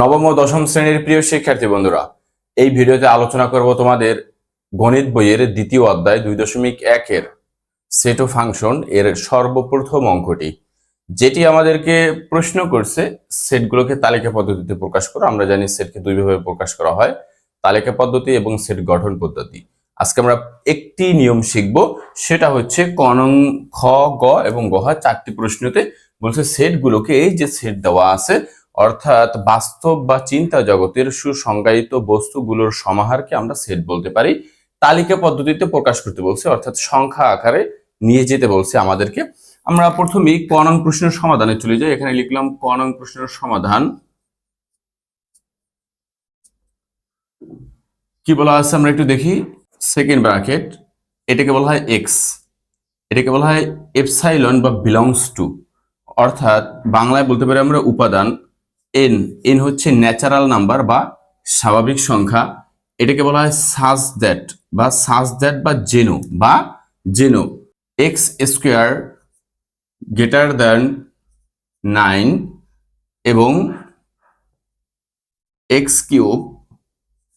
নবম ও দশম শ্রেণির প্রিয় শিক্ষার্থী বন্ধুরা, এই ভিডিওতে আলোচনা করব তোমাদের গণিত বইয়ের দ্বিতীয় অধ্যায় দুই দশমিক একের সেট ও ফাংশন এর সর্বপ্রথম অঙ্কটি। যেটি আমাদেরকে প্রশ্ন করছে সেটগুলোকে তালিকা পদ্ধতিতে প্রকাশ করো, আমরা জানি সেটকে দুইভাবে প্রকাশ করা হয়, তালিকা পদ্ধতি এবং সেট গঠন পদ্ধতি। আজকে আমরা একটি নিয়ম শিখব, সেটা হচ্ছে কনং খ, গ এবং গহা চারটি প্রশ্নতে বলছে সেটগুলোকে এই যে সেট দেওয়া আছে অর্থাৎ বাস্তব বা চিন্তা জগতের সুসংজ্ঞায়িত বস্তুগুলোর সমাহারকে আমরা সেট বলতে পারি। তালিকা পদ্ধতিতে প্রকাশ করতে বলছে, অর্থাৎ সংখ্যা আকারে নিয়ে যেতে বলছে আমাদেরকে। আমরা প্রথমেই ক নং প্রশ্নের সমাধানে চলে যাই। এখানে লিখলাম ক নং প্রশ্নের সমাধান। কি বলা আছে আমরা একটু দেখি? সেকেন্ড ব্র্যাকেট এটাকে বলা হয় এক্স এটাকে বলা হয় এপসাইলন বা বিলংস টু অর্থাৎ বাংলায় বলতে পারি আমরা উপাদান। এন এন হচ্ছে ন্যাচারাল নাম্বার বা স্বাভাবিক সংখ্যা। এটাকে বলা হয় সাজ দ্যাট বা সাজ দ্যাট বা জেনো বা জেনো x square greater than nine এবং x cube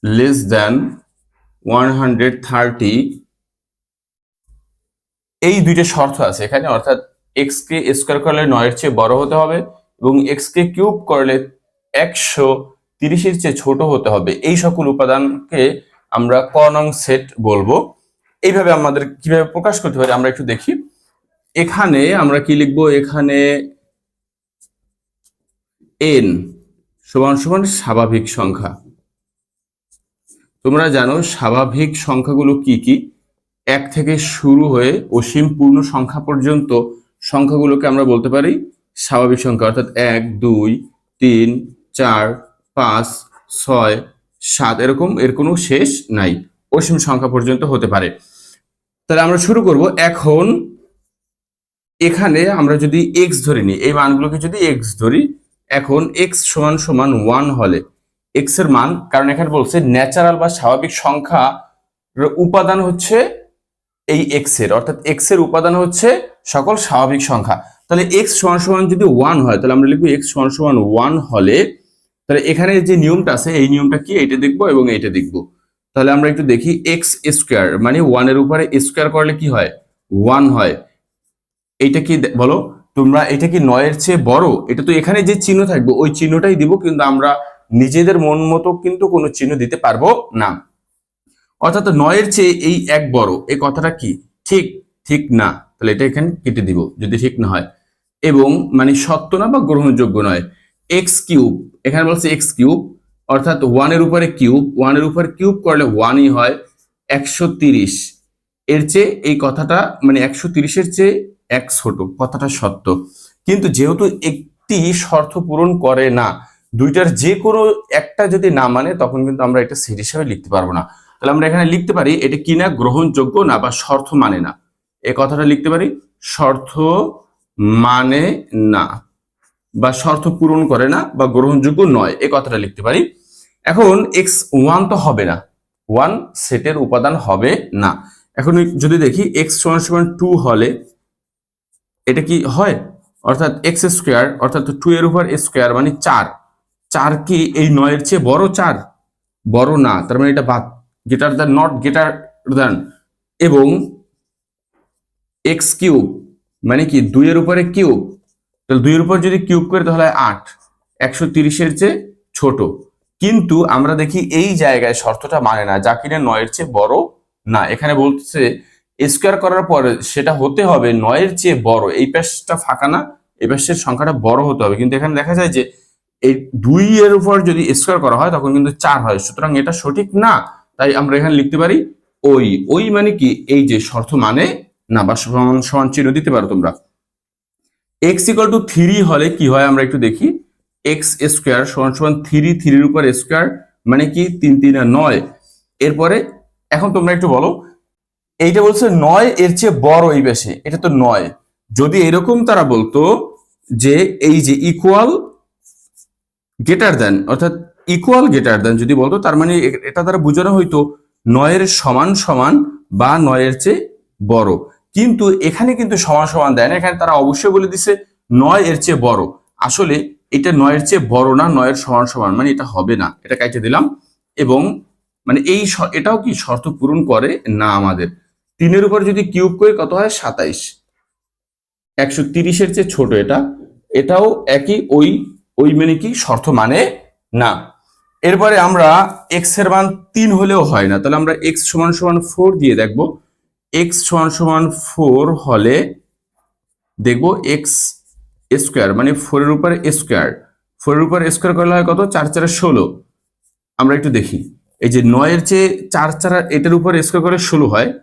less than one hundred thirty এই দুইটা শর্ত আছে এখানে, অর্থাৎ এক্স কে স্কোয়ার করলে নয়ের চেয়ে বড় হতে হবে। এবং এক্স কে কিউব করলে একশো তিরিশের চেয়ে ছোট হতে হবে। এই সকল উপাদানকে আমরা ক নং সেট বলব। এইভাবে আমাদের কীভাবে প্রকাশ করতে পারি আমরা একটু দেখি। এখানে আমরা কি লিখব? এখানে এন সমান সমান স্বাভাবিক সংখ্যা। তোমরা জানো স্বাভাবিক সংখ্যাগুলো কি কি? এক থেকে শুরু হয়ে অসীম পূর্ণ সংখ্যা পর্যন্ত সংখ্যাগুলোকে আমরা বলতে পারি স্বাভাবিক সংখ্যা, অর্থাৎ এক, দুই, তিন, চার, পাঁচ, ছয়, সাত, এরকম এর কোনো শেষ নাই। অসীম সংখ্যা পর্যন্ত হতে পারে। তাহলে আমরা শুরু করব। এখন এখানে আমরা যদি এক্স ধরে নিই, এই মানগুলোকে যদি এক্স ধরি, এখন এক্স সমান সমান ওয়ান হলে এক্সের মান, কারণ এখানে বলছে ন্যাচারাল বা স্বাভাবিক সংখ্যা উপাদান হচ্ছে এই এক্সের, অর্থাৎ এক্সের উপাদান হচ্ছে সকল স্বাভাবিক সংখ্যা। তাহলে এক্স সমান সমান যদি ওয়ান হয়, তাহলে আমরা লিখব এক্স সমান সমান ওয়ান হলে, তাহলে এখানে যে নিয়মটা আছে, এই নিয়মটা কি? এটা দেখব এবং এইটা দেখব। তাহলে আমরা একটু দেখি এক্স স্কোয়ার মানে ওয়ানের উপরে স্কোয়ার করলে কি হয়? ওয়ান হয়। এইটা কি বলো, তোমরা এটা কি নয়ের চেয়ে বড়? এটা তো এখানে যে চিহ্ন থাকবে, ওই চিহ্নটাই দিব, কিন্তু আমরা নিজেদের মন মতো কিন্তু কোনো চিহ্ন দিতে পারব না। অর্থাৎ নয়ের চেয়ে এই এক বড়, এই কথাটা কি? ঠিক ঠিক না। তাহলে এটা এখানে কেটে দিব, যদি ঠিক না হয়। এবং মানে সত্য না বা গ্রহণযোগ্য নয়। এক্স কিউব এখানে বলছে এক্স কিউব অর্থাৎ ওয়ানের উপরে কিউব ওয়ানের উপরে কিউব করলে ওয়ানই হয় একশো তিরিশ। এর চেয়ে এই কথাটা মানে একশো তিরিশের চেয়ে এক ছোট, কথাটা সত্য। কিন্তু যেহেতু একটি শর্ত পূরণ করে না, দুইটার যে কোনো একটা যদি না মানে তখন কিন্তু আমরা এটা সেট হিসাবে লিখতে পারব না। তাহলে আমরা এখানে লিখতে পারি, এটা কিনা গ্রহণযোগ্য না বা শর্ত মানে না। এ কথাটা লিখতে পারি, শর্ত মানে না বা শর্ত পূরণ করে না বা গ্রহণযোগ্য নয় এই কথাটা লিখতে পারি। এখন এক্স ওয়ান তো হবে না। ওয়ান সেটের উপাদান হবে না। এখন যদি দেখি এক্স সমান সমান টু হলে এটা কি হয়? অর্থাৎ এক্স স্কোয়ার অর্থাৎ টু এর উপর স্কোয়ার মানে চার। চার কি এই নয়ের চেয়ে বড় চার? বড় না, তার মানে এটা বাদ। Greater than not greater than এবং এক্স কিউব মানে কি, দুইয়ের উপরে কিউব। তাহলে দুইয়ের উপর যদি কিউব করে, তাহলে আট। একশো তিরিশের চেয়ে ছোট। কিন্তু আমরা দেখি এই জায়গায় শর্তটা মানে না, যা কিনা নয়ের চেয়ে বড় না। এখানে বলতেছে, স্কোয়ার করার পরে সেটা হতে হবে নয়ের চেয়ে বড়। এই পাশটা ফাঁকা না, এই পাশের সংখ্যাটা বড় হতে হবে। কিন্তু এখানে দেখা যায় যে, এই দুই এর উপর যদি স্কোয়ার করা হয়, তখন কিন্তু চার হয়। সুতরাং এটা সঠিক না। তাই আমরা এখানে লিখতে পারি ওই। ওই মানে কি, এই যে শর্ত মানে না বা সমান সমান চিহ্ন দিতে পারো তোমরা। এক্স ইকাল টু থ্রি হলে কি হয় আমরা একটু দেখি। এক্স স্কোয়ার সমান সমান থ্রি থ্রির উপর স্কোয়ার মানে কি? তিন তিন নয়। এরপরে এখন তোমরা একটু বলো, এইটা বলছে নয় এর চেয়ে বড় এই বেশি, এটা তো নয়। যদি এরকম তারা বলতো যে এই যে ইকুয়াল গেটার দেন অর্থাৎ ইকুয়াল গেটার দেন যদি বলতো, তার মানে এটা দ্বারা বোঝানো হইতো নয়ের সমান সমান বা নয়ের চেয়ে বড়। কিন্তু এখানে কিন্তু সমান সমান দেয় না। এখানে তারা অবশ্যই বলে দিছে নয় এর চেয়ে বড়। আসলে এটা নয়ের চেয়ে বড় না নয়ের সমান সমান মানে এটা হবে না। এটা কাইটে দিলাম। এবং মানে এই এটাও কি শর্ত পূরণ করে? না আমাদের। তিনের উপর যদি কিউব করে কত হয়? সাতাইশ। একশো তিরিশের চেয়ে ছোট এটা। এটাও একই ওই ওই মানে কি? শর্ত মানে না। এরপরে আমরা এক্সের মান তিন হলেও হয় না। তাহলে আমরা এক্স সমান সমান ফোর দিয়ে দেখব। এক্স সমান সমান ফোর হলে দেখব এক্স স্কোয়ার মানে ফোরের উপরে স্কোয়ার ফোরের উপরে স্কোয়ার করলে হয় কত? চার চারে ষোলো। আমরা একটু দেখি। এই যে নয়ের চেয়ে চার চার এটার উপর স্কোয়ার করে ষোলো হয়।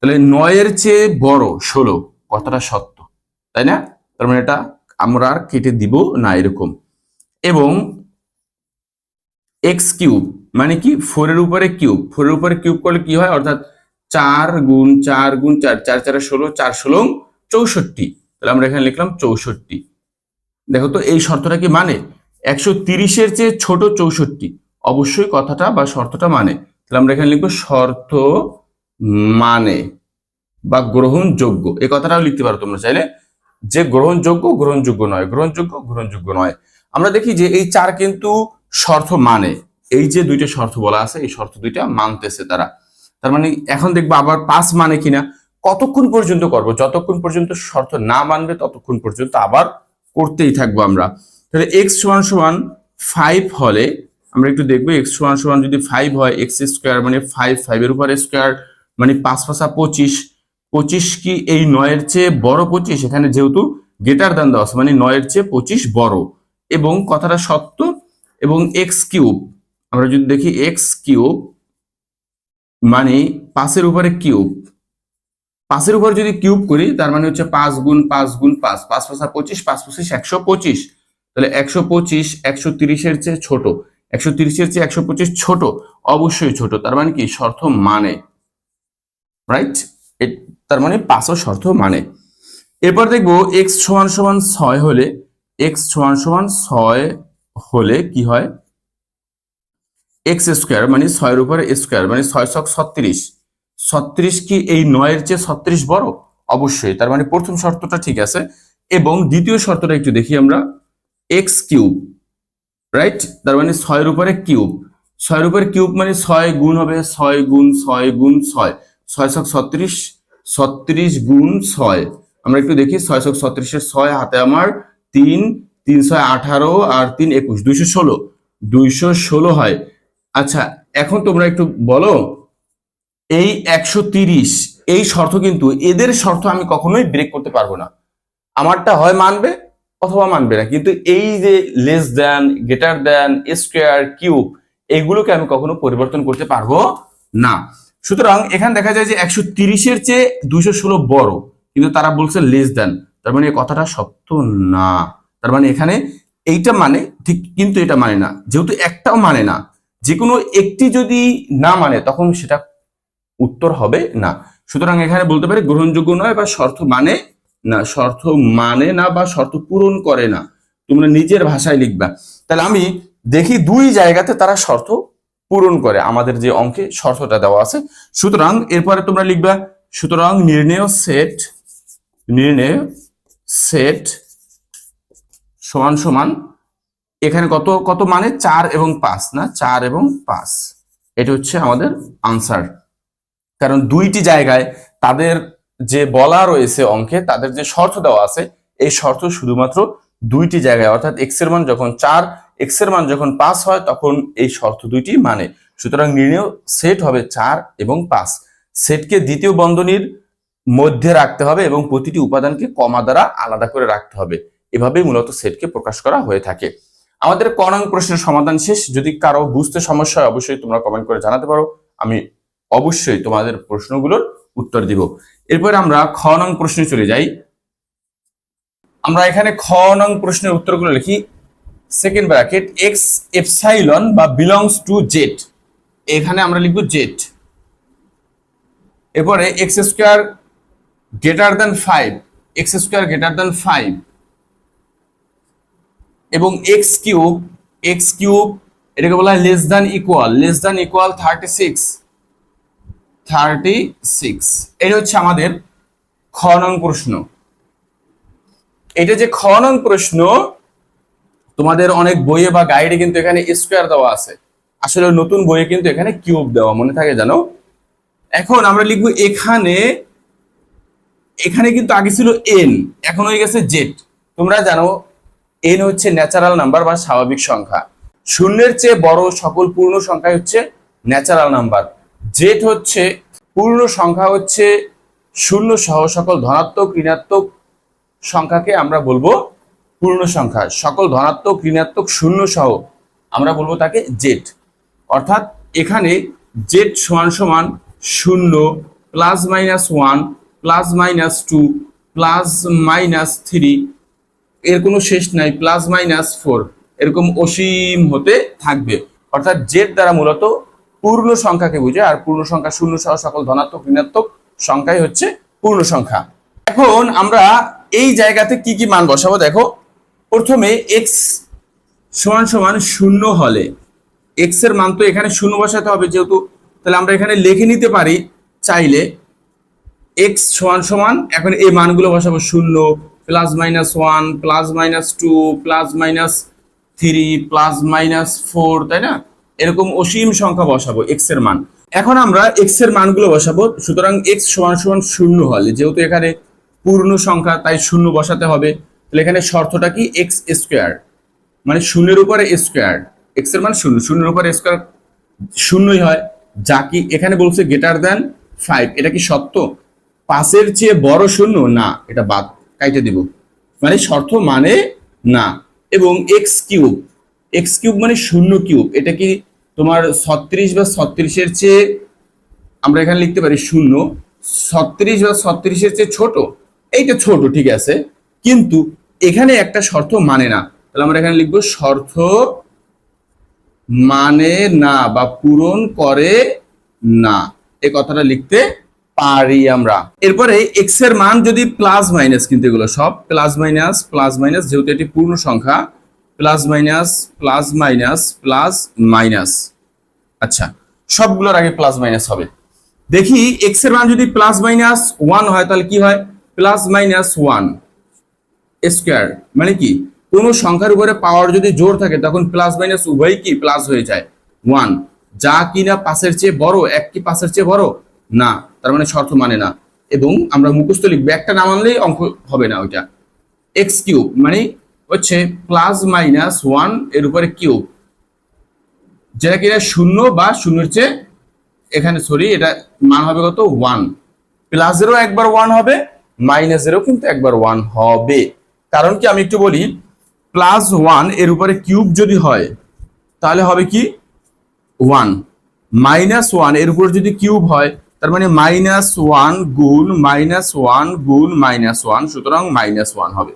তাহলে নয়ের চেয়ে বড় ষোলো কথাটা সত্য? তাই না? তার মানে এটা আমরা আর কেটে দিব না এরকম। এবং এক্স কিউব মানে কি? ফোরের উপরে কিউব ফোরের উপরে কিউব করলে কি হয়? অর্থাৎ চার গুণ চার গুণ চার চার চারে ষোলো, চার ষোলো, চৌষট্টি। তাহলে আমরা এখানে লিখলাম চৌষট্টি। দেখো তো এই শর্তটা কি মানে? একশো তিরিশের চেয়ে ছোট চৌষট্টি। অবশ্যই কথাটা বা শর্তটা মানে। তাহলে আমরা এখানে লিখব শর্ত মানে বা গ্রহণযোগ্য। এই কথাটাও লিখতে পারো তোমরা চাইলে। যে গ্রহণযোগ্য গ্রহণযোগ্য নয়। গ্রহণযোগ্য গ্রহণযোগ্য নয়। আমরা দেখি যে এই চার কিন্তু শর্ত মানে। এই যে দুইটা শর্ত বলা আছে, এই শর্ত দুইটা মানতেছে তারা। তার মানে এখন দেখব আবার পাস মানে কিনা, কতক্ষণ পর্যন্ত করব? যতক্ষণ পর্যন্ত শর্ত না মানবে, ততক্ষণ পর্যন্ত আবার করতেই থাকব আমরা। তাহলে এক্স সমান সমান ফাইভ হলে আমরা একটু দেখব এক্স সমান সমান যদি ফাইভ হয় এক্স স্কোয়ার মানে ফাইভ ফাইভের উপর স্কোয়ার মানে পাঁচ পাঁচা পঁচিশ। পঁচিশ কি এই নয়ের চেয়ে বড় পঁচিশ? এখানে যেহেতু গেটার দান আছে মানে নয়ের চেয়ে পঁচিশ বড়। এবং কথাটা সত্য, এবং এক্স কিউব আমরা যদি দেখি এক্স কিউব মানে পাঁচের উপরে কিউব। পাঁচের উপর যদি কিউব করি, তার মানে হচ্ছে পাঁচ গুণ পাঁচ গুণ পাঁচ। পাঁচ পাঁচা পঁচিশ, পাঁচ পঁচিশ একশো পঁচিশ। তাহলে একশো পঁচিশ, একশো তিরিশের চেয়ে ছোট। একশো তিরিশের চেয়ে একশো পঁচিশ ছোট, অবশ্যই ছোট। তার মানে কি? শর্ত মানে। রাইট তার মানে পাঁচও শর্ত মানে। এরপর দেখব এক্স সমান সমান ছয় হলে এক্স সমান সমান ছয় হলে কি হয়? এক্স স্কোয়ার মানে ছয়ের উপরে স্কোয়ার মানে ছয় ছক ছত্রিশ। ছত্রিশ কি এই নয়ের চেয়ে ছত্রিশ বড়? অবশ্যই, তার মানে প্রথম শর্তটা ঠিক আছে। এবং দ্বিতীয় শর্তটা একটু দেখি আমরা এক্স কিউব রাইট তার মানে ছয়ের উপরে কিউব। ছয়ের উপরে কিউব মানে ছয় গুণ হবে ছয় গুণ ছয় গুণ ছয়। ছয় ছক ছত্রিশ ছত্রিশ গুণ ছয়। আমরা একটু দেখি, ছয় ছক ছত্রিশের ছয় হাতে আমার তিন তিন ছয় আঠারো আর তিন একুশ। দুইশো ষোলো দুইশো ষোলো হয়। আচ্ছা এখন তোমরা একটু বলো, এই একশো তিরিশ, এই শর্ত কিন্তু এদের শর্ত আমি কখনোই ব্রেক করতে পারব না। আমারটা হয় মানবে অথবা মানবে না, কিন্তু এই যে less than greater than square cube এগুলোকে আমি কখনো পরিবর্তন করতে পারব না। সুতরাং এখানে দেখা যায় যে একশো তিরিশের চেয়ে দুইশো ষোলো বড়, কিন্তু তারা বলছে লেস দেন তার মানে কথাটা সত্য না। তার মানে এখানে এইটা মানে ঠিক কিন্তু এটা মানে না, যেহেতু একটাও মানে না। যে কোনো একটি যদি না মানে তখন সেটা উত্তর হবে না। সুতরাং এখানে বলতে পারি গ্রহণযোগ্য নয় বা শর্ত মানে না, শর্ত মানে না বা শর্ত পূরণ করে না। তোমরা নিজের ভাষায় লিখবা। তাহলে আমি দেখি দুই জায়গাতে তারা শর্ত পূরণ করে, আমাদের যে অঙ্কে শর্তটা দেওয়া আছে। সুতরাং এরপরে তোমরা লিখবা, সুতরাং নির্ণয় সেট নির্ণয় সেট সমান সমান এখানে কত কত মানে? চার এবং পাঁচ, না? চার এবং পাঁচ। এটা হচ্ছে আমাদের আনসার কারণ দুইটি জায়গায় তাদের যে বলা রয়েছে অঙ্কে, তাদের যে শর্ত দেওয়া আছে, এই শর্ত শুধুমাত্র দুইটি জায়গায়। অর্থাৎ এক্সের মান যখন চার এক্সের মান যখন পাঁচ হয়, তখন এই শর্ত দুইটি মানে। সুতরাং নির্ণয় সেট হবে চার এবং পাঁচ। সেটকে দ্বিতীয় বন্ধনীর মধ্যে রাখতে হবে এবং প্রতিটি উপাদানকে কমা দ্বারা আলাদা করে রাখতে হবে। এভাবেই মূলত সেটকে প্রকাশ করা হয়ে থাকে। আমাদের ক প্রশ্নের সমাধান শেষ? যদি কারও বুঝতে সমস্যা হয়, অবশ্যই তোমরা কমেন্ট করে জানাতে পারো। আমি অবশ্যই তোমাদের প্রশ্নগুলোর উত্তর দিব। এরপর আমরা খ নং প্রশ্নে চলে যাই। আমরা এখানে খ নং প্রশ্নের উত্তরগুলো লিখি। সেকেন্ড ব্র্যাকেট এক্স এপসাইলন বা বিলংস টু জেড এখানে আমরা লিখব জেড এরপরে x square greater than five x square greater than five এবং এক্স কিউব এক্স কিউব, এটাকে বলা হয় less than equal less than equal thirty six thirty six এটা হচ্ছে আমাদের খ নং প্রশ্ন। এটা যে খনন প্রশ্ন, তোমাদের অনেক বইয়ে বা গাইডে কিন্তু এখানে স্কোয়ার দেওয়া আছে। আসলে নতুন বইয়ে কিন্তু এখানে কিউব দেওয়া, মনে থাকে জানো এখন আমরা লিখব এখানে এখানে কিন্তু আগে ছিল এন এখন হয়ে গেছে জেড তোমরা জানো এন হচ্ছে ন্যাচারাল নাম্বার বা স্বাভাবিক সংখ্যা। শূন্যের চেয়ে বড় সকল পূর্ণ সংখ্যা হচ্ছে ন্যাচারাল নাম্বার জেড হচ্ছে পূর্ণ সংখ্যা হচ্ছে শূন্য সহ সকল ধনাত্মক, ঋণাত্মক সংখ্যাকে আমরা বলব পূর্ণ সংখ্যা। সকল ধনাত্মক, ঋণাত্মক, শূন্য সহ আমরা বলব তাকে জেড অর্থাৎ এখানে জেড সমান সমান শূন্য plus minus one plus minus two plus minus three এর কোনো শেষ নাই প্লাস মাইনাস ফোর এরকম অসীম হতে থাকবে। অর্থাৎ জেড দ্বারা মূলত পূর্ণ সংখ্যাকে বুঝে আর পূর্ণ সংখ্যা শূন্য সহ সকল ধনাত্মক, ঋণাত্মক সংখ্যাই হচ্ছে পূর্ণ সংখ্যা। এখন আমরা এই জায়গাতে কি কি মান বসাবো? দেখো, প্রথমে এক্স সমান সমান শূন্য হলে এক্সের মান তো এখানে শূন্য বসাতে হবে যেহেতু, তাহলে আমরা এখানে লিখে নিতে পারি চাইলে এক্স সমান সমান, এখন এই মানগুলো বসাবো শূন্য plus minus one, plus minus two, plus minus three, plus minus four, তাই না? এরকম অসীম সংখ্যা বসাবো এক্সের মান। এখন আমরা এক্সের মানগুলো বসাবো, সুতরাং এক্স সমান সমান শূন্য হলে, যেহেতু এখানে পূর্ণ সংখ্যা, তাই শূন্য বসাতে হবে, তাহলে এখানে শর্তটা কি? এক্স স্কোয়ার মানে শূন্যের উপরে স্কোয়ার এক্সের মান শূন্য, শূন্যের উপরে স্কোয়ার শূন্যই হয়, যা কি এখানে বলছে গ্রেটার দ্যান ফাইভ এটা কি সত্য? পাঁচের চেয়ে বড় শূন্য? না, এটা বাদ কাইটে দিব। মানে শর্ত মানে না। এবং এক্স কিউব এক্স কিউব মানে শূন্য কিউব। এটা কি তোমার ছত্রিশ বা ছত্রিশের চেয়ে, আমরা এখানে লিখতে পারি শূন্য, ছত্রিশ বা ছত্রিশের চেয়ে ছোট? এইটা ছোট, ঠিক আছে। কিন্তু এখানে একটা শর্ত মানে না। তাহলে আমরা এখানে লিখব শর্ত মানে না বা পূরণ করে না। এ কথাটা লিখতে পারি আমরা। এরপরে এক্সের মান যদি প্লাস মাইনাস কিন্তু এগুলো সব প্লাস মাইনাস প্লাস মাইনাস যেহেতু এটি পূর্ণ সংখ্যা plus minus plus minus plus minus আচ্ছা সবগুলোর আগে প্লাস মাইনাস হবে। দেখি এক্সের মান যদি প্লাস মাইনাস ওয়ান হয়, তাহলে কি হয়? প্লাস মাইনাস ওয়ান স্কোয়ার মানে কি? কোনো সংখ্যার উপরে পাওয়ার যদি জোর থাকে, তখন প্লাস মাইনাস উভয়ই কি? প্লাস হয়ে যায়। ওয়ান যা কিনা পাশের চেয়ে বড়, এক কি পাশের চেয়ে বড়? না, তার মানে শর্ত মানে না। এবং আমরা মুখস্থ লিখব, একটা না মানলেই অঙ্ক হবে না ওইটা। এক্স কিউব মানে হচ্ছে প্লাস মাইনাস ওয়ানের উপরে কিউব যেটা কিনা শূন্য বা শূন্যের চেয়ে এখানে সরি এটা মান হবে কত? ওয়ান প্লাসেরও একবার ওয়ান হবে মাইনাসেরও কিন্তু একবার ওয়ান হবে। কারণ কি আমি একটু বলি প্লাস ওয়ানের উপরে কিউব যদি হয়, তাহলে হবে কি? ওয়ান মাইনাস ওয়ানের উপর যদি কিউব হয় তার মানে মাইনাস ওয়ান গুণ মাইনাস ওয়ান গুণ মাইনাস ওয়ান সুতরাং মাইনাস ওয়ান হবে।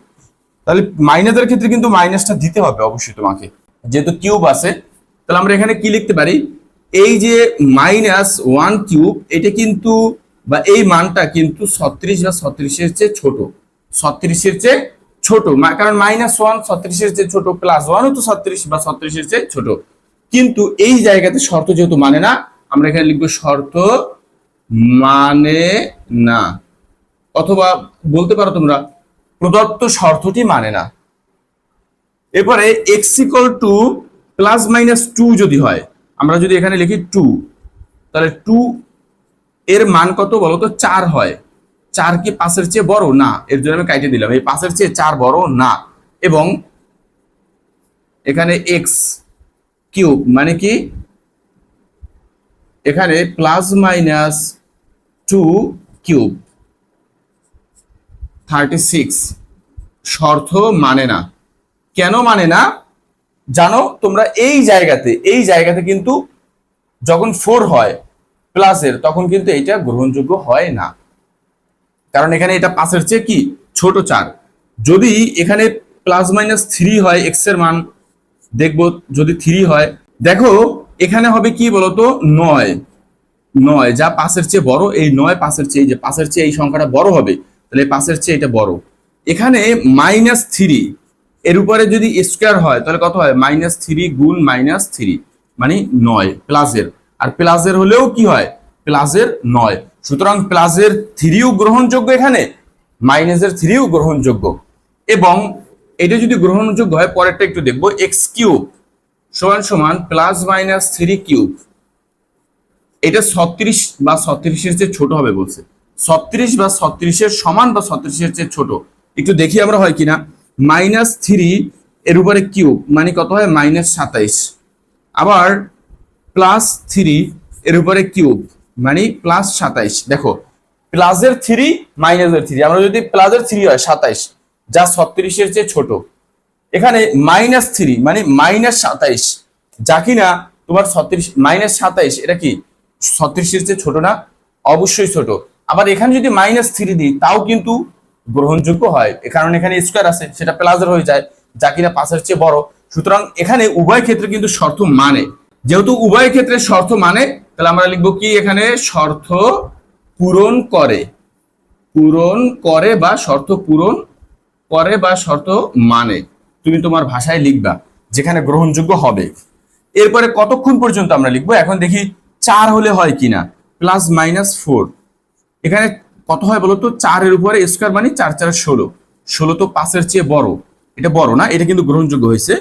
তাহলে মাইনাসের ক্ষেত্রে কিন্তু মাইনাসটা দিতে হবে অবশ্যই তোমাকে। যেহেতু কিউব আছে, তাহলে আমরা এখানে কি লিখতে পারি? এই যে মাইনাস ওয়ান কিউব এটা কিন্তু বা এই মানটা কিন্তু ছত্রিশ বা ছত্রিশের চেয়ে ছোট। ছত্রিশের চেয়ে ছোট। কারণ মাইনাস ওয়ান ছত্রিশের চেয়ে ছোট প্লাস ওয়ানও তো ছত্রিশ বা ছত্রিশের চেয়ে ছোট। কিন্তু এই জায়গাতে শর্ত যেহেতু মানে না, আমরা এখানে লিখব শর্ত মানে না। অথবা বলতে পারো তোমরা, প্রদত্ত শর্তটি মানে না। এরপরে x equal two plus minus two যদি হয়, আমরা যদি এখানে লিখি টু তাহলে টু এর মান কত বলো তো চার হয়। চার কি পাঁচের চেয়ে বড়? না, এর জন্য আমি কাইটে দিলাম। এই পাঁচের চেয়ে চার বড়? না। এবং এখানে এক্স কিউব মানে কি? এখানে plus minus two cube thirty six শর্ত মানে না। কেন মানে না? জানো, তোমরা এই জায়গাতে এই জায়গাতে কিন্তু যখন ফোর হয় প্লাসের তখন কিন্তু এইটা গ্রহণযোগ্য হয় না। কারণ এখানে এটা পাঁচের চেয়ে কি? ছোট চার। যদি এখানে প্লাস মাইনাস থ্রি হয় এক্সের মান, দেখব যদি থ্রি হয়। দেখো, এখানে হবে কি বলতো? নয়। নয়, যা পাঁচের চেয়ে বড়, এই নয় পাঁচের চেয়ে যে পাঁচের চেয়ে এই সংখ্যাটা বড় হবে, তাহলে পাঁচের চেয়ে এটা বড়। এখানে মাইনাস থ্রি এর উপরে যদি স্কোয়ার হয়, তাহলে কত হয়? মাইনাস থ্রি গুণ মাইনাস থ্রি মানে নয় প্লাসের আর প্লাসের হলেও কি হয়? প্লাসের নয়। সুতরাং প্লাসের থ্রিও গ্রহণযোগ্য এখানে মাইনাসের থ্রিও গ্রহণযোগ্য। এবং এটা যদি গ্রহণযোগ্য হয়, পরেরটা একটু দেখব এক্স কিউব সমান সমান প্লাস মাইনাস থ্রি কিউব এটা ছত্রিশ বা ছত্রিশের চেয়ে ছোট হবে বলছে। ছত্রিশ বা ছত্রিশের সমান বা ছত্রিশের চেয়ে ছোট। একটু দেখি আমরা হয় কিনা। মাইনাস থ্রি এর উপরে কিউব মানে কত হয়? মাইনাস সাতাইশ। আবার প্লাস থ্রি এর উপরে কিউব মানে প্লাস সাতাইশ। দেখো, প্লাসের থ্রি, মাইনাসের থ্রি। আমরা যদি প্লাসের থ্রি হয়, সাতাইশ, যা ছত্রিশের চেয়ে ছোট। এখানে মাইনাস থ্রি মানে মাইনাস সাতাইশ। যা কিনা তোমার ছত্রিশ, মাইনাস সাতাইশ, এটা কি? ছত্রিশের চেয়ে ছোট না, অবশ্যই ছোট। আবার এখানে যদি মাইনাস থ্রি দিই, তাও কিন্তু গ্রহণযোগ্য হয়। কারণ এখানে স্কোয়ার আছে, সেটা প্লাসের হয়ে যায়, যা কিনা পাঁচের চেয়ে বড়। সুতরাং এখানে উভয় ক্ষেত্রে কিন্তু শর্ত মানে। যেহেতু উভয় ক্ষেত্রে শর্ত মানে তাহলে আমরা লিখব কি এখানে? শর্ত পূরণ করে। পূরণ করে বা শর্ত পূরণ করে বা শর্ত মানে। তুমি তোমার ভাষায় লিখবা, যেখানে গ্রহণযোগ্য হবে। এরপরে কতক্ষণ পর্যন্ত আমরা লিখব? এখন দেখি চার হলে হয় কিনা? প্লাস মাইনাস ফোর এখানে কত হয় বলতো? চারের উপরে স্কোয়ার মানে চার চার, ষোলো। ষোলো তো পাঁচের চেয়ে বড়। এটা বড় না, এটা কিন্তু গ্রহণযোগ্য হয়েছে।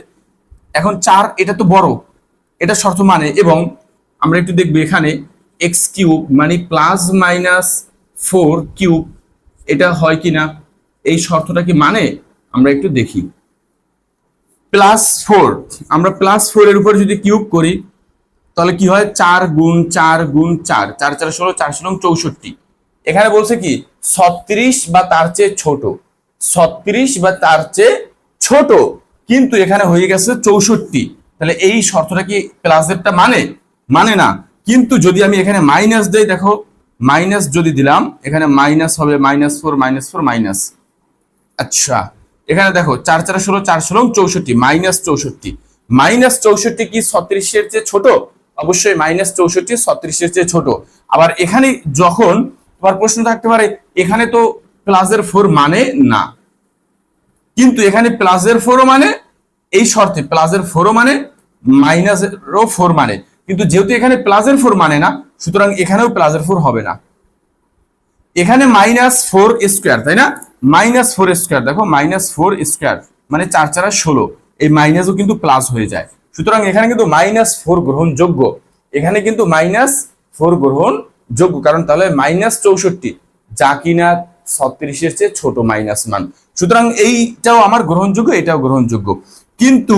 এখন চার, এটা তো বড়। এটা শর্ত মানে এবং আমরা একটু দেখব এখানে এক্স কিউব মানে প্লাস মাইনাস ফোর কিউব এটা হয় কিনা? এই শর্তটা কি মানে? আমরা একটু দেখি। প্লাস ফোর আমরা প্লাস ফোর এর উপর যদি কিউব করি তাহলে কি হয়? চার গুণ চার গুণ চার। চার চার ষোলো চার ষোলো, চৌষট্টি। এখানে বলছে কি? ছত্রিশ বা তার চেয়ে ছোট। ছত্রিশ বা তার চেয়ে ছোট। কিন্তু এখানে হয়ে গেছে চৌষট্টি। তাহলে এই শর্তটা কি প্লাসেরটা মানে? মানে না। কিন্তু যদি আমি এখানে মাইনাস দেই, দেখো মাইনাস যদি দিলাম, এখানে মাইনাস হবে minus four minus four minus আচ্ছা। এখানে দেখো, চার চার ষোলো চার ষোলো, চৌষট্টি। মাইনাস চৌষট্টি। মাইনাস চৌষট্টি কি ছত্রিশের চেয়ে ছোট? অবশ্যই মাইনাস চৌষট্টি ছত্রিশের চেয়ে ছোট। আবার এখানে যখন তোমার প্রশ্ন থাকতে পারে, এখানে তো প্লাসের ফোর মানে না। কিন্তু এখানে প্লাসের ফোরও মানে এই শর্তে প্লাসের ফোরও মানে মাইনাসেরও ফোর মানে। কিন্তু যেহেতু এখানে প্লাসের ফোর মানে না, সুতরাং এখানেও প্লাসের ফোর হবে না। এখানে মাইনাস ফোর স্কোয়ার তাই না? মাইনাস ফোর স্কোয়ার দেখো মাইনাস ফোর স্কোয়ার মানে চার চারা ষোলো। এই মাইনাসও কিন্তু প্লাস হয়ে যায়। সুতরাং এখানে কিন্তু মাইনাস ফোর গ্রহণযোগ্য। এখানে কিন্তু মাইনাস ফোর গ্রহণ যোগ্য কারণ তাহলে মাইনাস চৌষট্টি, যা কিনা ছত্রিশের চেয়ে ছোট মাইনাস মান। সুতরাং এইটাও আমার গ্রহণযোগ্য, এটাও গ্রহণযোগ্য। কিন্তু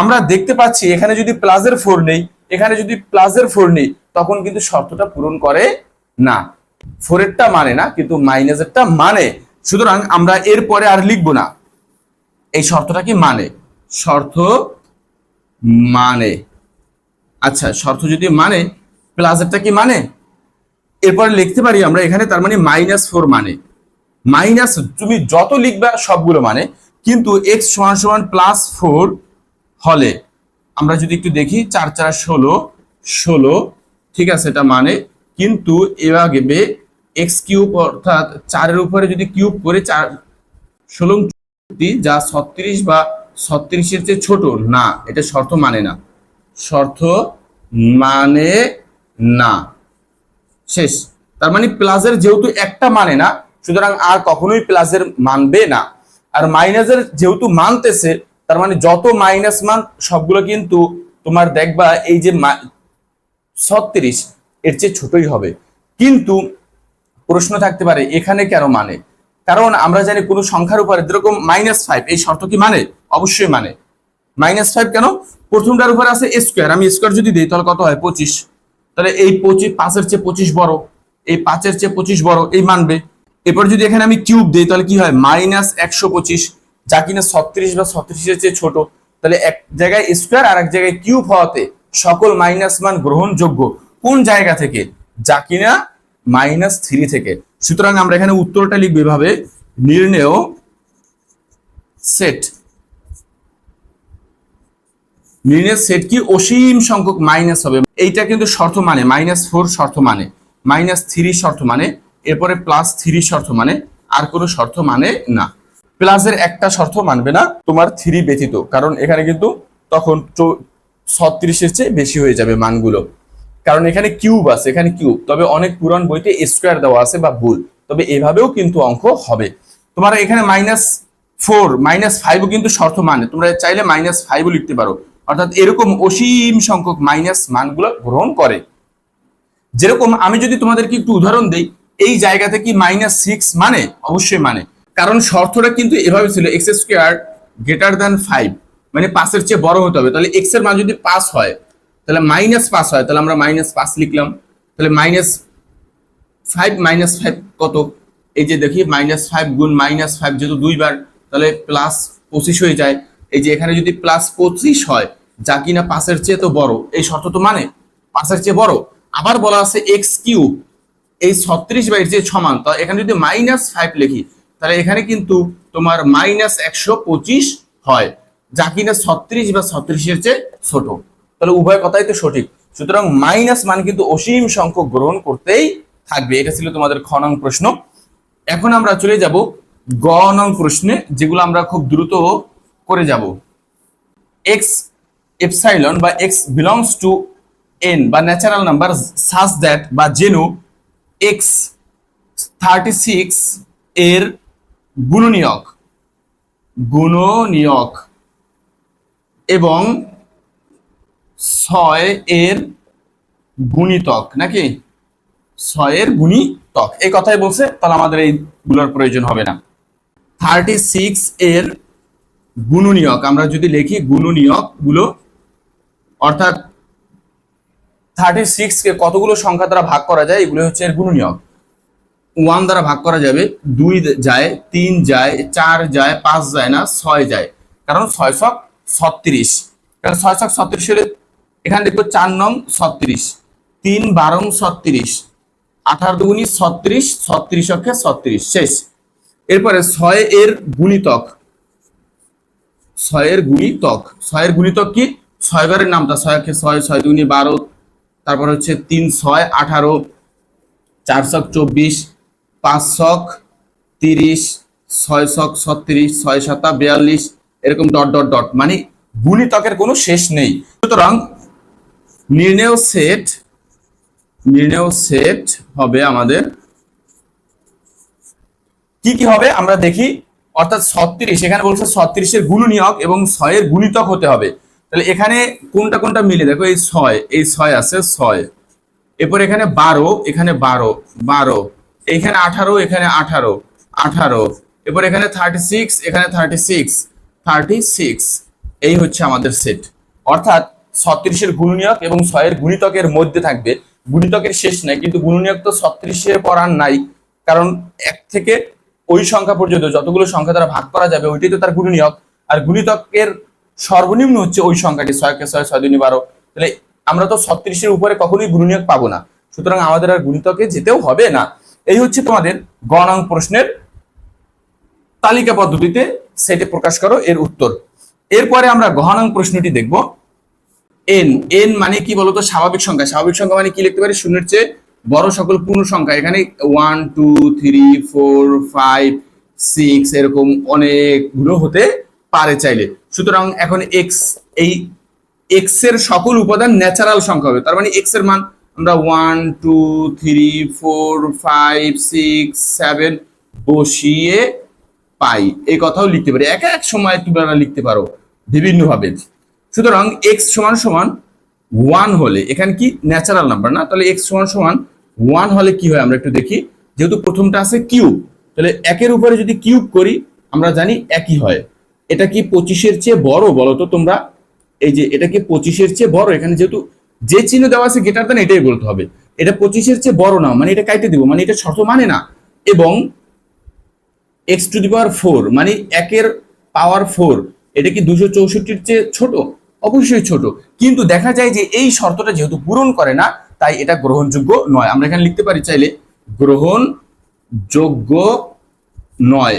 আমরা দেখতে পাচ্ছি এখানে যদি প্লাসের ফোর নেই, এখানে যদি প্লাসের ফোর নেই, তখন কিন্তু শর্তটা পূরণ করে না। ফোরেরটা মানে না, কিন্তু মাইনাসেরটা মানে। সুতরাং আমরা এরপরে আর লিখব না। এই শর্তটা কি মানে? শর্ত মানে। আচ্ছা শর্ত যদি মানে প্লাসেরটা কি মানে? এরপরে লিখতে পারি আমরা এখানে, তার মানে মাইনাস ফোর মানে। মাইনাস তুমি যত লিখবা সবগুলো মানে কিন্তু এক্স সমান সমান প্লাস ফোর হলে, আমরা যদি একটু দেখি, চার চার ষোলো ষোলো, ঠিক আছে, এটা মানে। কিন্তু এভাবে এক্স কিউব অর্থাৎ চারের উপরে যদি কিউব করে চার, ষোলো যা ছত্রিশ বা ছত্রিশের চেয়ে ছোট, না, এটা শর্ত মানে না। শর্ত মানে না। শেষ। তার মানে প্লাসের যেহেতু একটা মানে না, সুতরাং আর কখনোই প্লাসের মানবে না। আর মাইনাসের যেহেতু মানতেছে, তার মানে যত মাইনাস মান, সবগুলো কিন্তু তোমার দেখবা এই যে ছত্রিশ, এর চেয়ে ছোটই হবে। কিন্তু প্রশ্ন থাকতে পারে, এখানে কেন মানে? কারণ আমরা জানি কোনো সংখ্যার উপরে যেরকম মাইনাস ফাইভ এই শর্ত কি মানে? অবশ্যই মানে। মাইনাস ফাইভ কেন? প্রথমটার উপরে আছে স্কোয়ার আমি স্কোয়ার যদি দিই, তাহলে কত হয়? পঁচিশ। তাহলে এই পঁচিশ পাঁচের চেয়ে পঁচিশ বড়। এই পাঁচের চেয়ে পঁচিশ বড়, এই মানবে। এরপর যদি এখানে আমি কিউব দিই, তাহলে কি হয়? মাইনাস একশো পঁচিশ। যা কিনা ছত্রিশ বা ছত্রিশের চেয়ে ছোট। তাহলে এক জায়গায় স্কোয়ার আর এক জায়গায় কিউব হওয়াতে সকল মাইনাস মান গ্রহণযোগ্য কোন জায়গা থেকে? যা কিনা মাইনাস থ্রি থেকে। সুতরাং আমরা এখানে উত্তরটা লিখব এভাবে। নির্ণেয় সেট নির্ণয়ের সেট কি অসীম সংখ্যক মাইনাস হবে? এইটা কিন্তু শর্ত মানে মাইনাস ফোর শর্ত মানে মাইনাস থ্রি শর্ত মানে এরপরে প্লাস থ্রি শর্ত মানে আর কোনো শর্ত মানে না। প্লাসের একটা শর্ত মানবে না, তোমার থ্রি ব্যতীত, কারণ এখানে কিন্তু তখন ছত্রিশের চেয়ে বেশি হয়ে যাবে মানগুলো। কারণ এখানে কিউব আছে, এখানে কিউব। তবে অনেক পুরান বইতে স্কোয়ার দেওয়া আছে বা ভুল। তবে এভাবেও কিন্তু অঙ্ক হবে। তোমার এখানে মাইনাস ফোর, মাইনাস ফাইভও কিন্তু শর্ত মানে। তোমরা চাইলে মাইনাস ফাইভও লিখতে পারো। অর্থাৎ এরকম অসীম সংখ্যক মাইনাস মানগুলো গ্রহণ করে। যেরকম আমি যদি তোমাদেরকে একটু উদাহরণ দেই, এই জায়গাতে কি মাইনাস সিক্স মানে? অবশ্যই মানে। কারণ শর্তটা কিন্তু এভাবে ছিল x square greater than five মানে পাঁচের চেয়ে বড় হতে হবে। তাহলে এক্সের মান যদি পাঁচ হয়, তাহলে মাইনাস পাঁচ হয়, তাহলে আমরা মাইনাস পাঁচ লিখলাম। তাহলে মাইনাস ফাইভ মাইনাস ফাইভ কত? এই যে দেখি মাইনাস ফাইভ গুণ মাইনাস ফাইভ যেহেতু দুইবার, তাহলে প্লাস পঁচিশ হয়ে যায়। এই যে এখানে যদি প্লাস পঁচিশ হয় যা কিনা পাঁচের চেয়ে তো বড়। এই শর্ত তো মানে পাঁচের চেয়ে বড়। আবার বলা আছে এক্স কিউব। এই ছত্রিশ বাইর যে সমান, তো এখানে যদি মাইনাস ফাইভ লিখি, তাহলে এখানে কিন্তু তোমার মাইনাস একশো পঁচিশ হয়। যা কিনা ছত্রিশ বা ছত্রিশের চেয়ে ছোট। তাহলে উভয় কথাই তো সঠিক। সুতরাং মাইনাস মান কিন্তু অসীম সংখ্যক গ্রহণ করতেই থাকবে। এটা ছিল তোমাদের খ নং প্রশ্ন। এখন আমরা চলে যাব গ নং প্রশ্নে, যেগুলো আমরা খুব দ্রুত করে যাব। এক্স এপসাইলন বা এক্স বিলংস টু এন বা ন্যাচারাল নাম্বার সাজ দ্যাট বা জেনু এক্স থার্টি সিক্স এর গুণনীয়ক গুণনীয়ক এবং ছয় এর গুণিতক নাকি? ছয়ের গুণিতক। এই কথাই বলছে, তাহলে আমাদের এইগুলোর প্রয়োজন হবে না। থার্টি সিক্স এর গুণনীয়ক আমরা যদি লিখি গুণনীয়কগুলো, অর্থাৎ থার্টি সিক্স কে কতগুলো সংখ্যা দ্বারা ভাগ করা যায়, এগুলো হচ্ছে এর গুণনীয়ক ওয়ান দ্বারা ভাগ করা যাবে, দুই যায়, তিন যায়, চার যায়, পাঁচ যায় না, ছয় যায়। কারণ ছয় ছক ছত্রিশ। কারণ ছয় ছক ছত্রিশ হলে এখানে দেখব চার নং ছত্রিশ, তিন বারং ছত্রিশ, আঠারো দুগুনি ছত্রিশ ছত্রিশ অক্ষে ছত্রিশ, শেষ। এরপরে ছয় এর গুণিতক। ছয়ের গুণিতক ছয়ের গুণিতক কি? ছয় বারের নামটা ছয় অক্ষে ছয় ছয় দুগুনি বারো, তারপর হচ্ছে তিন, ছয়, আঠারো, চার ছক চব্বিশ, পাঁচ ছক তিরিশ, ছয় ছক ছত্রিশ, ছয় সাতা বিয়াল্লিশ, এরকম ডট ডট ডট। মানে গুণিতকের কোনো শেষ নেই। সুতরাং নির্ণয় সেট নির্ণয় সেট হবে আমাদের কি কি হবে? আমরা দেখি অর্থাৎ ছত্রিশ, এখানে বলছে ছত্রিশের গুণনীয়ক এবং ছয়ের গুণিতক হতে হবে। তাহলে এখানে কোনটা কোনটা মিলে, দেখো এই ছয় এই ছয় আছে ছয়। এরপর এখানে বারো এখানে বারো বারো। এখানে আঠারো এখানে আঠারো আঠারো। এরপর এখানে থার্টি সিক্স এখানে থার্টি সিক্স থার্টি সিক্স এই হচ্ছে আমাদের সেট অর্থাৎ ছত্রিশের গুণনীয়ক এবং ছয়ের গুণিতকের মধ্যে থাকবে। গুণিতকের শেষ নাই, কিন্তু গুণনীয়ক তো ছত্রিশের পর আর নাই, কারণ এক থেকে ওই সংখ্যা পর্যন্ত যতগুলো সংখ্যা দ্বারা ভাগ করা যাবে, ওইটাই তো তার গুণনীয়ক। আর গুণিতকের সর্বনিম্ন হচ্ছে ওই সংখ্যাটি ছয়কে ছয় ছয় দুই বারো। তাহলে আমরা তো ছত্রিশের উপরে কখনোই গুণনীয়ক পাবো না। সুতরাং আমাদের আর গুণিতকে যেতেও হবে না। এই হচ্ছে তোমাদের গণাং প্রশ্নের তালিকা পদ্ধতিতে সেটে প্রকাশ করো এর উত্তর। এরপরে আমরা গহনাং প্রশ্নটি দেখব। এন এন মানে কি বলতো? স্বাভাবিক সংখ্যা। স্বাভাবিক সংখ্যা মানে কি লিখতে পারি? শূন্যের চেয়ে বড় সকল পূর্ণ সংখ্যা। এখানে one two three four five six এরকম অনেকগুলো হতে পারে চাইলে। সুতরাং এখন এক্স এই এক্সের সকল উপাদান ন্যাচারাল সংখ্যা হবে। তার মানে এক্সের মান আমরা one two three four five six seven বসিয়ে পাই। এই কথাও লিখতে পারি। এক এক সময় তোমরা লিখতে পারো বিভিন্ন ভাবে সুতরাং এক্স সমান সমান ওয়ান হলে, এখানে কি ন্যাচারাল নাম্বার না? তাহলে এক্স সমান সমান ওয়ান হলে কি হয় আমরা একটু দেখি। যেহেতু প্রথমটা আছে কিউব তাহলে একের উপরে যদি কিউব করি, আমরা জানি একই হয়। এটা কি পঁচিশের চেয়ে বড় বলো তো তোমরা? এই যে এটা কি পঁচিশের চেয়ে বড়? এখানে যেহেতু যে চিহ্ন দেওয়া আছে গেটার দেন এটাই বলতে হবে। এটা পঁচিশের চেয়ে বড় না মানে এটা কাইতে দিব মানে এটা শর্ত মানে না। এবং x to the power four মানে একের পাওয়ার ফোর এটা কি দুশো চৌষট্টির চেয়ে ছোট? অবশ্যই ছোট। কিন্তু দেখা যায় যে এই শর্তটা যেহেতু পূরণ করে না তাই এটা গ্রহণযোগ্য নয়। আমরা এখানে লিখতে পারি চাইলে গ্রহণযোগ্য নয়।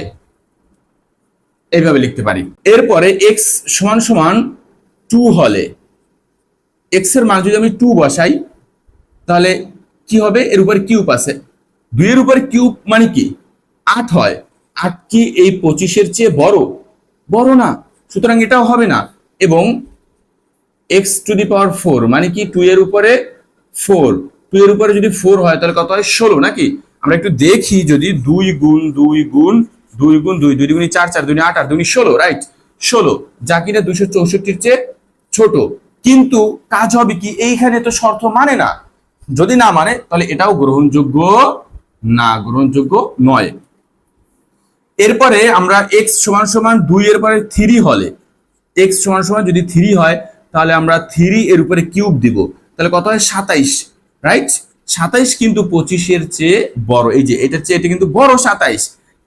এইভাবে লিখতে পারি। এরপরে এক্স সমান সমান টু হলে এক্সের মান যদি আমি টু বসাই, তাহলে কি হবে? এর উপর কিউব আছে। দুইয়ের উপরে কিউব মানে কি? আট হয়। আট কি এই পঁচিশের চেয়ে বড়? বড় না। সুতরাং এটাও হবে না। এবং x to the power four মানে কি? টু এর উপরে ফোর। টু এর উপরে যদি ফোর হয়, তাহলে কত হয়? ষোলো নাকি? আমরা একটু দেখি যদি দুই গুণ দুই গুণ দুই গুণ দুই দুই গুণি চার চার দুই আট আট দুই ষোলো রাইট ষোলো। যা কিনা দুশো চৌষট্টির চেয়ে ছোট। কিন্তু কাজ হবে কি? এইখানে তো শর্ত মানে না। যদি না মানে তাহলে এটাও গ্রহণযোগ্য না, গ্রহণযোগ্য নয়। এরপরে আমরা এক্স সমান সমান দুই এর পরে থ্রি হলে এক্স সমান সমান যদি থ্রি হয়, তাহলে আমরা থ্রি এর উপরে কিউব দিব। তাহলে কত হয়? সাতাইশ রাইট সাতাইশ কিন্তু পঁচিশের চেয়ে বড়। এই যে, এটার চেয়ে এটা কিন্তু বড় সাতাইশ।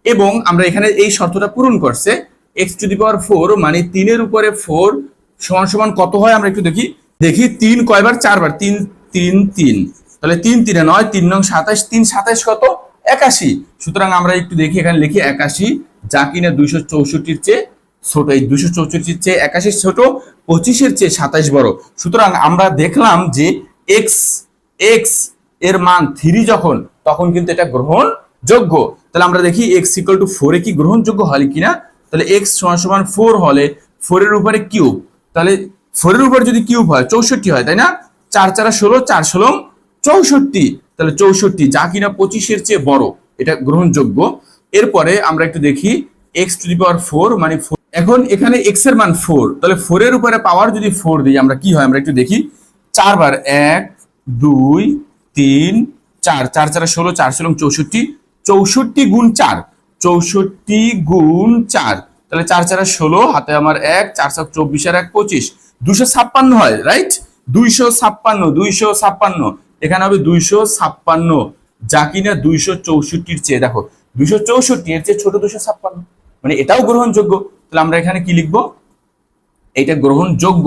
এবং আমরা এখানে এই শর্তটা পূরণ করছে x to the power four মানে তিনের উপরে ফোর সমান সমান কত হয়? আমরা একটু দেখি। দেখি, তিন কয়বার? চারবার। তিন তিন তিন। তাহলে তিন তিনে নয়, তিন নং সাতাইশ, তিন সাতাইশ কত? একাশি। সুতরাং আমরা একটু দেখি, এখানে লিখি একাশি, যা কিনা দুইশো চৌষট্টির চেয়ে ছোট এই দুশো চৌষট্টির চেয়ে একাশি ছোট পঁচিশের চেয়ে সাতাইশ বড়। সুতরাং আমরা দেখলাম যে এক্স এক্সের মান থ্রি যখন, তখন কিন্তু এটা গ্রহণযোগ্য। তাহলে আমরা দেখি এক্স ইকুয়াল টু ফোরে কি গ্রহণযোগ্য হয় কিনা? তাহলে এক্স সমান সমান ফোর হলে ফোরের উপরে কিউব তাহলে ফোরের উপরে যদি কিউব হয়, চৌষট্টি হয়, তাই না? চার চারা ষোলো, চার ষোলো চৌষট্টি। তাহলে চৌষট্টি যা কিনা পঁচিশের চেয়ে বড়, এটা গ্রহণযোগ্য। এরপরে আমরা একটু দেখি x to the power four মানে 4 এখন এখানে এক্সের মান ফোর তাহলে ফোরের উপরে পাওয়ার যদি ফোর দিই, আমরা কি হয়? আমরা একটু দেখি। চারবার এক, দুই, তিন, চার। চার চার ষোলো চার ষোলো চৌষট্টি। চৌষট্টি গুণ চার। চৌষট্টি গুণ চার। তাহলে চার চার ষোলো, হাতে আমার এক, চার চার চব্বিশ আর এক, পঁচিশ। দুশো ছাপ্পান্ন হয় রাইট দুইশো ছাপ্পান্ন দুইশো ছাপ্পান্ন। এখানে হবে দুইশো ছাপ্পান্ন। যা কিনা দুইশো চৌষট্টির চেয়ে, দেখো, দুইশো চৌষট্টি এর চেয়ে ছোট দুশো ছাপ্পান্ন। মানে এটাও গ্রহণযোগ্য। তাহলে আমরা এখানে কি লিখব? এটা গ্রহণযোগ্য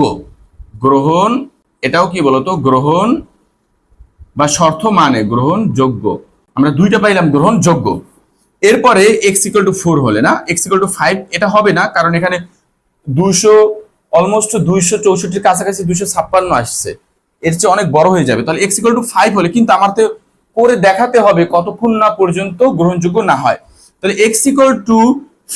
গ্রহণ, এটাও কি বলতো? গ্রহণ বা শর্ত মানে গ্রহণযোগ্য আমরা দুইটা পাইলাম গ্রহণযোগ্য এরপরে এক্স ইকুয়াল টু ফোর হলে না? এক্স ইকুয়াল টু ফাইভ এটা হবে না, কারণ এখানে দুইশো অলমোস্ট দুইশো চৌষট্টির কাছাকাছি দুইশো ছাপ্পান্ন আসছে। এর চেয়ে অনেক বড় হয়ে যাবে। তাহলে এক্স ইকুয়াল টু ফাইভ হলে কিন্তু আমার তো করে দেখাতে হবে কতক্ষণ না পর্যন্ত গ্রহণযোগ্য না হয়। তাহলে এক্স ইকুয়াল টু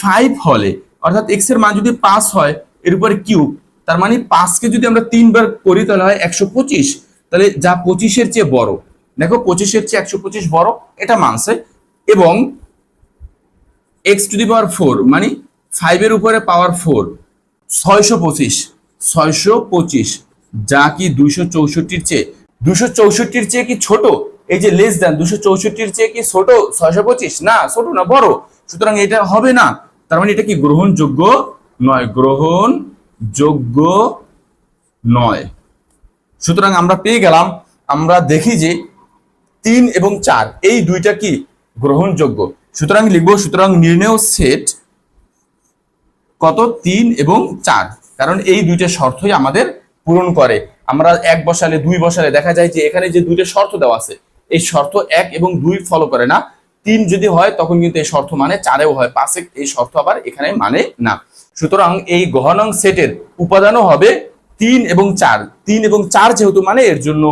ফাইভ হলে অর্থাৎ এক্সের মান যদি পাঁচ হয়, এর উপরে কিউব, তার মানে পাঁচকে যদি আমরা তিনবার করি তাহলে হয় একশো পঁচিশ। তাহলে যা পঁচিশের চেয়ে বড়, দেখো পঁচিশের চেয়ে একশো পঁচিশ বড়, এটা মানছে। এবং x to the power four মানে ফাইভের উপরে পাওয়ার ফোর ছয়শো পঁচিশ ছয়শো পঁচিশ, যা কি দুইশো চৌষট্টির চেয়ে দুশো চৌষট্টির চেয়ে কি ছোট? এই যে লেস দেন দুশো চৌষট্টির চেয়ে কি ছোট? ছয়শো পঁচিশ? না, ছোট না, বড়। সুতরাং এটা হবে না। তার মানে এটা কি গ্রহণযোগ্য নয়? গ্রহণযোগ্য নয়। সুতরাং আমরা পেয়ে গেলাম, আমরা দেখি যে তিন এবং চার, এই দুইটা কি গ্রহণযোগ্য সুতরাং লিখব, সুতরাং নির্ণয় সেট কত? তিন এবং চার। কারণ এই দুইটা শর্তই আমাদের পূরণ করে। আমরা এক বসালে, দুই বসালে দেখা যায় যে এখানে যে দুইটা শর্ত দেওয়া আছে, এই শর্ত এক এবং দুই ফলো করে না। তিন যদি হয়, তখন কিন্তু এই শর্ত মানে চারেও হয়। পাঁচে এই শর্ত আবার এখানে মানে না। সুতরাং এই গহনং সেটের উপাদানও হবে তিন এবং চার। তিন এবং চার যেহেতু মানে এর জন্য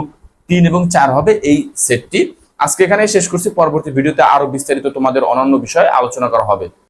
তিন এবং চার হবে এই সেটটি। আজকে এখানে শেষ করছি। পরবর্তী ভিডিওতে আরও বিস্তারিত তোমাদের অনন্য বিষয়ে আলোচনা করা হবে।